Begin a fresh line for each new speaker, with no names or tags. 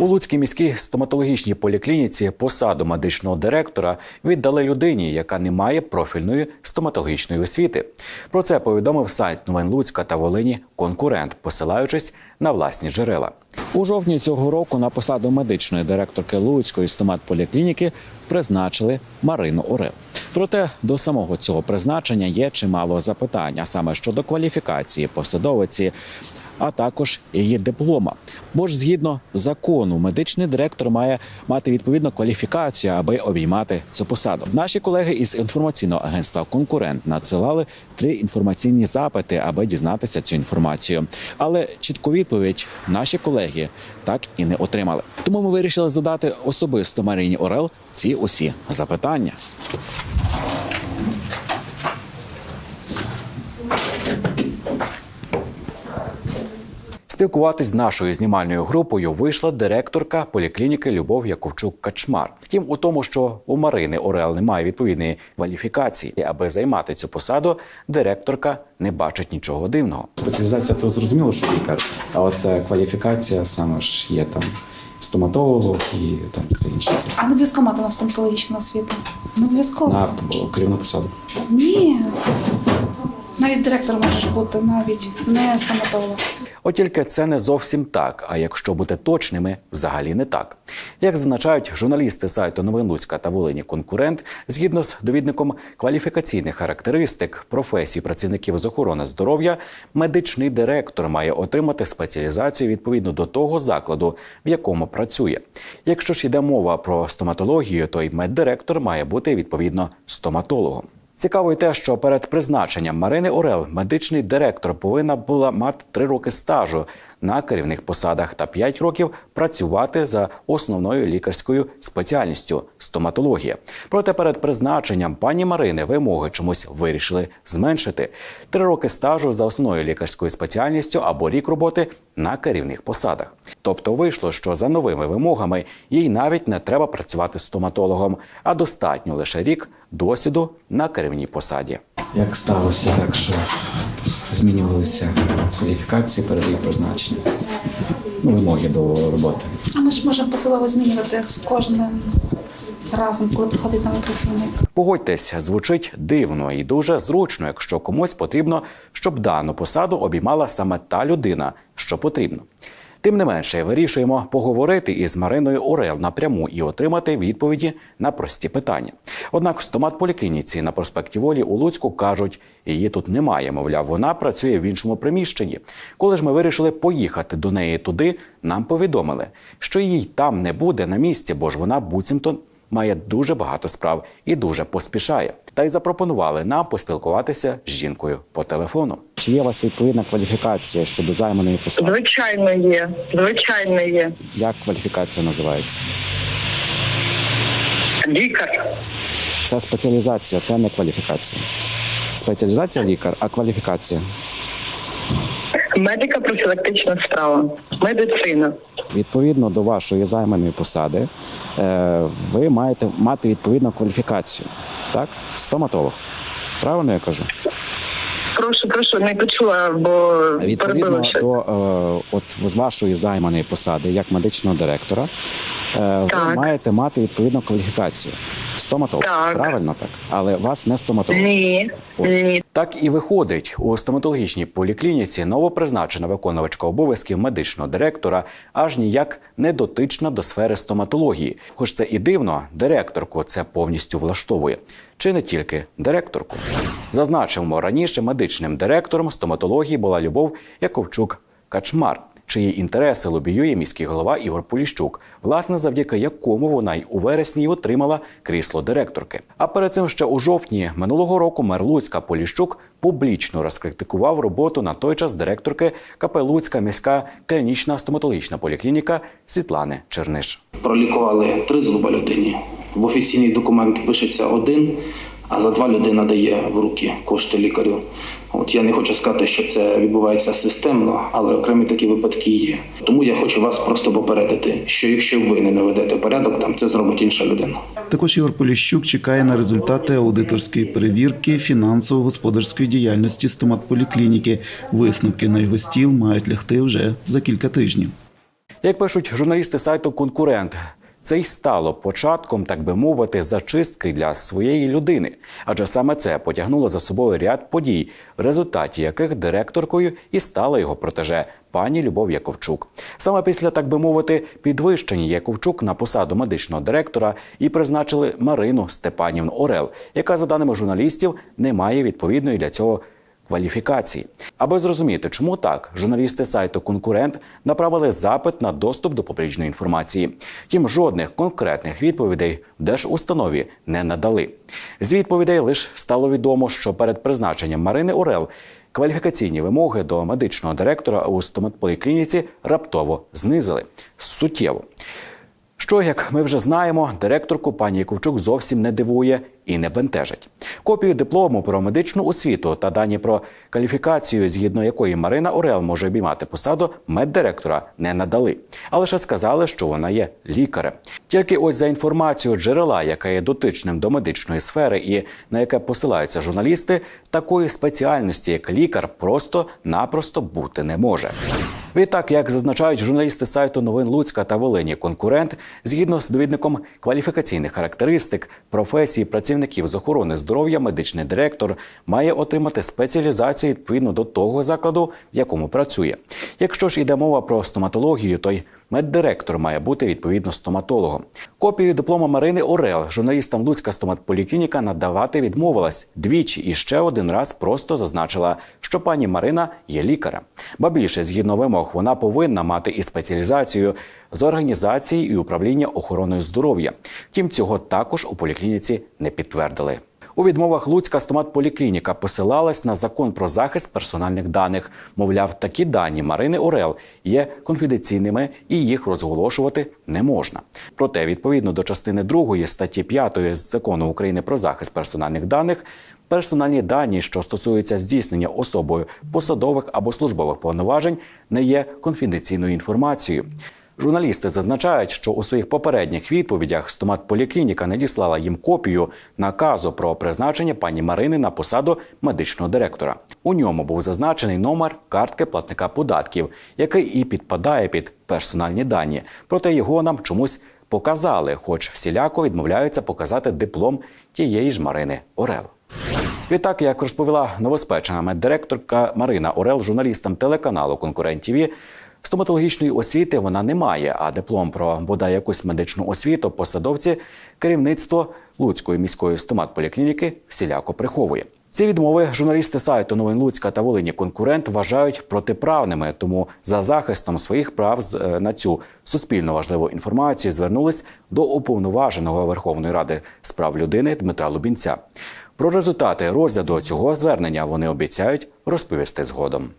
У Луцькій міській стоматологічній поліклініці посаду медичного директора віддали людині, яка не має профільної стоматологічної освіти. Про це повідомив сайт новин Луцька та Волині конкурент, посилаючись на власні джерела. У жовтні цього року на посаду медичної директорки Луцької стоматполіклініки призначили Марину Орел. Проте до самого цього призначення є чимало запитань, а саме щодо кваліфікації посадовиці, а також її диплома. Бо ж згідно закону, медичний директор має мати відповідну кваліфікацію, аби обіймати цю посаду. Наші колеги із інформаційного агентства Конкурент надсилали три інформаційні запити, аби дізнатися цю інформацію. Але чітку відповідь наші колеги так і не отримали. Тому ми вирішили задати особисто Марині Орел ці усі запитання. Спілкуватись з нашою знімальною групою вийшла директорка поліклініки Любов Яковчук Качмар. Втім, у тому, що у Марини Орел немає відповідної кваліфікації, аби займати цю посаду, директорка не бачить нічого дивного. Спеціалізація то зрозуміло, що лікар, а от е, кваліфікація саме ж є там стоматолог і там все інше.
А не обов'язково мати на стоматологічну освіту. Не обов'язково.
на керівну посаду.
Ні. Навіть директор можеш бути, навіть не стоматолог.
От тільки це не зовсім так. А якщо бути точними, взагалі не так. Як зазначають журналісти сайту Новин Луцька та Волині Конкурент, згідно з довідником кваліфікаційних характеристик професій працівників з охорони здоров'я, медичний директор має отримати спеціалізацію відповідно до того закладу, в якому працює. Якщо ж йде мова про стоматологію, то й меддиректор має бути відповідно стоматологом. Цікаво й те, що перед призначенням Марини Орел медичний директор повинна була мати три роки стажу на керівних посадах та 5 років працювати за основною лікарською спеціальністю стоматологія. Проте перед призначенням пані Марини вимоги чомусь вирішили зменшити три роки стажу за основною лікарською спеціальністю або рік роботи на керівних посадах. Тобто вийшло, що за новими вимогами їй навіть не треба працювати стоматологом, а достатньо лише рік досвіду на керівній посаді. Як сталося так, що змінювалися кваліфікації перед її призначенням? Ну, вимоги до роботи.
А ми ж можемо посилово змінювати з кожним разом, коли приходить новий працівник.
Погодьтесь, звучить дивно і дуже зручно, якщо комусь потрібно, щоб дану посаду обіймала саме та людина, що потрібно. Тим не менше, вирішуємо поговорити із Мариною Орел напряму і отримати відповіді на прості питання. Однак в стомат-поліклініці на проспекті Волі у Луцьку кажуть, її тут немає. Мовляв, вона працює в іншому приміщенні. Коли ж ми вирішили поїхати до неї туди, нам повідомили, що її там не буде на місці, бо ж вона буцімто має дуже багато справ і дуже поспішає. Та й запропонували нам поспілкуватися з жінкою по телефону. Чи є у вас відповідна кваліфікація щодо займаної посади?
Звичайно, є. Звичайно, є.
Як кваліфікація називається?
Лікар.
Це спеціалізація, це не кваліфікація. Спеціалізація лікар, а кваліфікація.
Медика профілактична справа. Медицина.
Відповідно до вашої займаної посади, е, ви маєте мати відповідну кваліфікацію. Так? Стоматолог. Правильно я кажу?
Прошу, прошу, не почула, бо
Відповідно до е, от з вашої займаної посади як медичного директора, е, ви
Так.
маєте мати відповідну кваліфікацію. Стоматолог.
Так.
Правильно так? Але вас не стоматолог.
Ні,
Ось.
ні.
Так і виходить у стоматологічній поліклініці новопризначена виконувачка обов'язків медичного директора аж ніяк не дотична до сфери стоматології. Хоч це і дивно, директорку це повністю влаштовує. Чи не тільки директорку? Зазначимо, раніше медичним директором стоматології була Любов Яковчук Качмар. Чиї інтереси лобіює міський голова Ігор Поліщук, власне, завдяки якому вона й у вересні отримала крісло директорки. А перед цим ще у жовтні минулого року мер Луцька Поліщук публічно розкритикував роботу на той час директорки КП Луцька міська клінічна стоматологічна поліклініка Світлани Черниш.
пролікували три зуба людині. В офіційний документ пишеться один, а за два людина дає в руки кошти лікарю. От я не хочу сказати, що це відбувається системно, але окремі такі випадки є. Тому я хочу вас просто попередити, що якщо ви не наведете порядок, там це зробить інша людина.
Також Ігор Поліщук чекає на результати аудиторської перевірки фінансово-господарської діяльності стоматполіклініки. Висновки на його стіл мають лягти вже за кілька тижнів.
Як пишуть журналісти сайту Конкурент, це й стало початком, так би мовити, зачистки для своєї людини, адже саме це потягнуло за собою ряд подій, в результаті яких директоркою і стала його протеже пані Любов Яковчук. Саме після, так би мовити, підвищення Яковчук на посаду медичного директора і призначили Марину Степанівну Орел, яка, за даними журналістів, не має відповідної для цього кваліфікації. Аби зрозуміти, чому так, журналісти сайту Конкурент направили запит на доступ до публічної інформації. Втім, жодних конкретних відповідей в держустанові не надали. З відповідей лише стало відомо, що перед призначенням Марини Орел кваліфікаційні вимоги до медичного директора у стоматполіклініці раптово знизили суттєво. Що, як ми вже знаємо, директорку пані Яковчук зовсім не дивує і не бентежить. Копію диплому про медичну освіту та дані про кваліфікацію, згідно якої Марина Орел може обіймати посаду меддиректора, не надали, а лише сказали, що вона є лікарем. Тільки ось за інформацією джерела, яка є дотичним до медичної сфери і на яке посилаються журналісти, такої спеціальності, як лікар, просто-напросто бути не може. Відтак, як зазначають журналісти сайту новин Луцька та Волині, конкурент, згідно з довідником кваліфікаційних характеристик професії працівників з охорони здоров'я, медичний директор має отримати спеціалізацію відповідно до того закладу, в якому працює. Якщо ж іде мова про стоматологію, то й меддиректор має бути відповідно стоматологом. Копію диплома Марини Орел журналістам Луцька стоматполіклініка надавати відмовилась двічі і ще один раз просто зазначила, що пані Марина є лікарем. Ба більше, згідно вимог, вона повинна мати і спеціалізацію з організації і управління охороною здоров'я. Втім, цього також у поліклініці не підтвердили. У відмовах Луцька стоматполіклініка посилалась на закон про захист персональних даних. Мовляв, такі дані Марини Орел є конфіденційними і їх розголошувати не можна. Проте, відповідно до частини 2 статті 5 закону України про захист персональних даних. Персональні дані, що стосуються здійснення особою посадових або службових повноважень, не є конфіденційною інформацією. Журналісти зазначають, що у своїх попередніх відповідях стоматполіклініка надіслала їм копію наказу про призначення пані Марини на посаду медичного директора. У ньому був зазначений номер картки платника податків, який і підпадає під персональні дані. Проте його нам чомусь показали, хоч всіляко відмовляються показати диплом тієї ж Марини Орел. Відтак, як розповіла новоспечена меддиректорка Марина Орел журналістам телеканалу Конкурент ТІВІ, стоматологічної освіти вона не має, а диплом про бодай якусь медичну освіту посадовці керівництво Луцької міської стоматполіклініки всіляко приховує. Ці відмови журналісти сайту новин Луцька та Волині конкурент вважають протиправними. Тому за захистом своїх прав е, на цю суспільно важливу інформацію звернулись до уповноваженого Верховної Ради з прав людини Дмитра Лубінця. Про результати розгляду цього звернення вони обіцяють розповісти згодом.